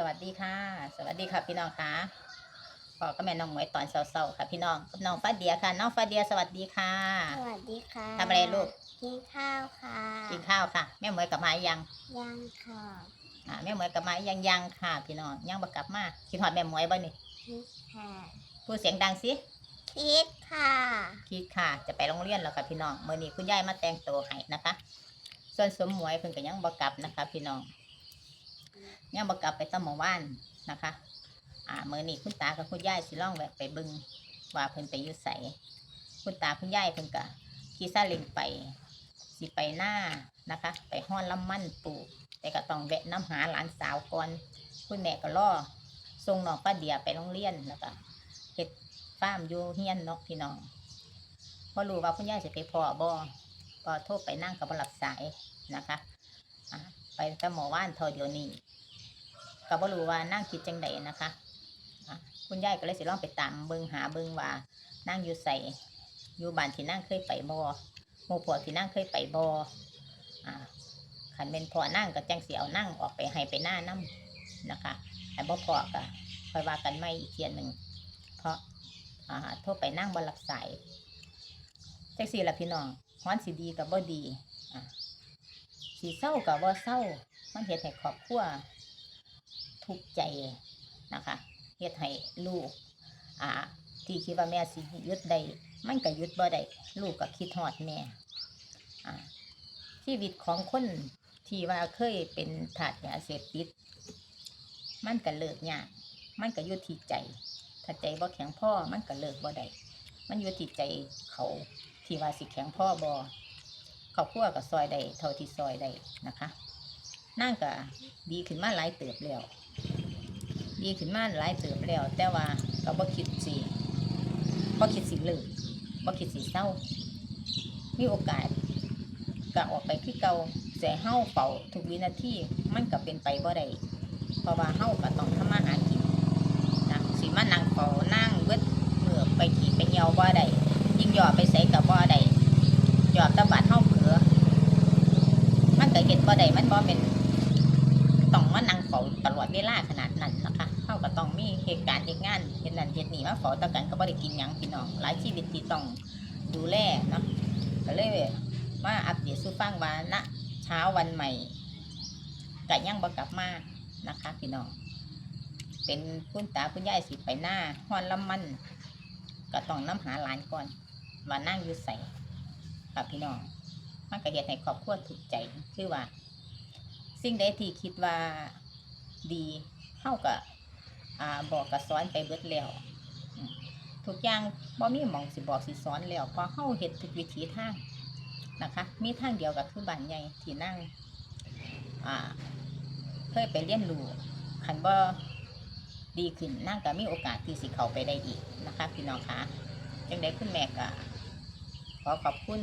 สวัสดีค่ะ สวัสดีค่ะพี่น้องค่ะพ่อก็แม่น้องหมวยตอนเช้าๆค่ะพี่น้องกับน้องฟ้าเดียค่ะ น้องฟ้าเดียสวัสดีค่ะ สวัสดีค่ะทำอะไรลูก กินข้าวค่ะ กินข้าวค่ะ แม่หมวยกลับมายังยังค่ะอ่าแม่หมวยกลับมายังยังค่ะ พี่น้องยังบ่กลับมาคิดฮอดแม่หมวยบ่นี่คิดค่ะพูดเสียงดังสิคิดค่ะคิดค่ะ จะไปโรงเรียนแล้วค่ะพี่น้องมื้อนี้คุณยายมาแต่งตัวให้นะคะ ส่วนสมหมวยเพิ่นก็ยังบ่กลับนะคะ พี่น้อง ยังบ่กลับไปสมอวานนะคะ อ่ามื้อนี้คุณตากับคุณยายสิลองแวะไปบิ่งว่าเพิ่นไปอยู่ไสคุณตาคุณยายเพิ่นก็ขี่ซาเล้งไป สิไปหน้านะคะ ไปฮ้อนลำมั่นปลูกแต่ก็ต้องแวะน้ำหาหลานสาวก่อนคุณแม่ก็รอส่งน้องป้าเดียไปโรงเรียนแล้วก็เฮ็ดฟาร์มอยู่เฮียนเนาะพี่น้องพอรู้ว่าคุณยายสิไปพอบ่ก็โทรไปนั่งกับบรับสายนะคะไปแต่หมอว่านเทอเดียวนี้ ก็บ่รู้ว่านั่งคิดจังใดนะคะคุณยายก็เลยสิลองไปตามเบิงหาเบิงว่านั่งอยู่ใส่อยู่บ้านที่นั่งเคยไปบ่หมู่พวกที่นั่งเคยไปบอขันเป็นพอนั่งก็จังสีเอานั่งออกไปให้ไปหน้าน้ำนะคะแต่บ่พอก็คอยว่ากันไม่อีกเทียนหนึ่งเพราะอ่าโทรไปนั่งบนหลับสายจังสีละพี่น้องฮ้อนสีดีกับบ่ดีสีเศร้ากับบ่เศร้ามันเฮ็ดให้ครอบครัว ทุกข์ใจนะคะเฮ็ดให้ลูกอ่าที่คิดว่าแม่สิยุดได้มันก็ยุดบ่ได้ลูกก็คิดฮอดแม่อ่าชีวิตของคนที่ว่าเคยเป็นถาดยาเสพติด มันก็เลิกยากมันก็อยู่ที่ใจ ถ้าใจบ่แข็งพ่อมันก็เลิกบ่ได้มันอยู่ที่ใจเขาที่ว่าสิแข็งพ่อบ่เขาพัวกับซอยได้เท่าที่ซอยได้นะคะ นั่งก็ดีขึ้นมาหลายเติบแล้ว ดีขึ้นมาหลายเติบแล้ว แต่ว่าก็บ่คิดสิบ่คิดสิเลิกบ่คิดสิเศร้า มีโอกาสก็ออกไปคือเก่าเสียเฮาเฝ้าทุกวินาทีมันก็เป็นไปบ่ได้เพราะว่าเฮาก็ต้องทำมาหากินนะสิมานั่งเฝ้านั่งเบิดเมื่อไปขี่ไปเหยวบ่ได้ยิ่งหยอดไปใส่กับบ่ได้หยอดตะบัดเฮาเผลอมันก็เห็นบ่ได้มันบ่เป็น ต้องมานั่งเฝ้าตลอดเวลาขนาดนั้นนะคะเฮาก็ต้องมีเหตุการณ์เหตุงานเฮ็ดนั่นเฮ็ดนี่มาเฝ้าตะกันก็บ่ได้กินหยังพี่น้องหลายชีวิตที่ต้องดูแลเนาะก็เลยมาอัปเดตสู่ฟังว่าณเช้าวันใหม่กะยังบ่กลับมานะคะพี่น้องเป็นคุณตาคุณยายสิไปหน้าฮอนลำมันก็ต้องน้ำหาหลานก่อนว่านั่งอยู่ใส่ค่ะพี่น้องมันก็เฮ็ดให้ครอบครัวถูกใจคือว่า สิ่งใดที่คิดว่าดีเฮาก็อ่าบอกกับสอนไปเบิดแล้วทุกอย่างบ่มีหมองสิบอกสิสอนแล้วพราะเฮาเฮ็ดทุกวิถีทางนะคะ มีทางเดียวกับคือบ้านใหญ่ที่นั่งอ่าเคยไปเรียนรู้ขันบ่ดีขึ้นนั่งก็มีโอกาสที่สิเข้าไปได้อีกนะคะ พี่น้องคะจังได้คุณแม่ก็ขอขอบคุณ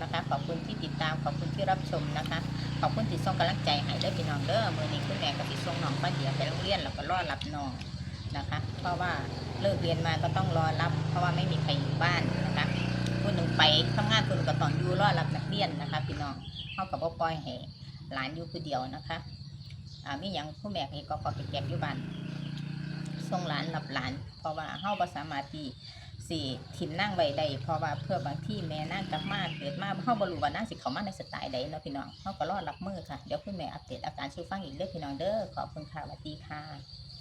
นะคะ ขอบคุณที่ติดตาม ขอบคุณที่รับชมนะคะ ขอบคุณที่ส่งกำลังใจให้ด้อพี่น้องเด้อมือนี้คุณแม่ก็สิส่งน้องป้าเดียไปโรงเรียนแล้วก็รอรับน้องนะคะ เพราะว่าเลิกเรียนมาก็ต้องรอรับ เพราะว่าไม่มีใครอยู่บ้านนะคะคนหนึ่งไปทำงานคนหนึ่งก็ต้องอยู่รอรับนักเรียนนะคะ พี่น้องเขากับปล่อยให้หลานอยู่คนเดียวนะคะอ่ามีอย่างผู้แม่เองก็ขอเก็บอยู่บ้านส่งหลานรับหลาน เพราะว่าเขาบ่สามารถที่ สี่ถิ่นนั่งไว้ได้เพราะว่าเพื่อบางที่แม่นั่งกลับมาเกิดมาเขาบรู้ว่านั่งสิเขามาในสไตล์ใดเนาะพี่น้องเขาก็รอดรับมือค่ะเดี๋ยวคุณแม่อัปเดตอาการชูฟังอีกเด้อพี่น้องเด้อขอบคุณค่ะสวัสดีค่ะ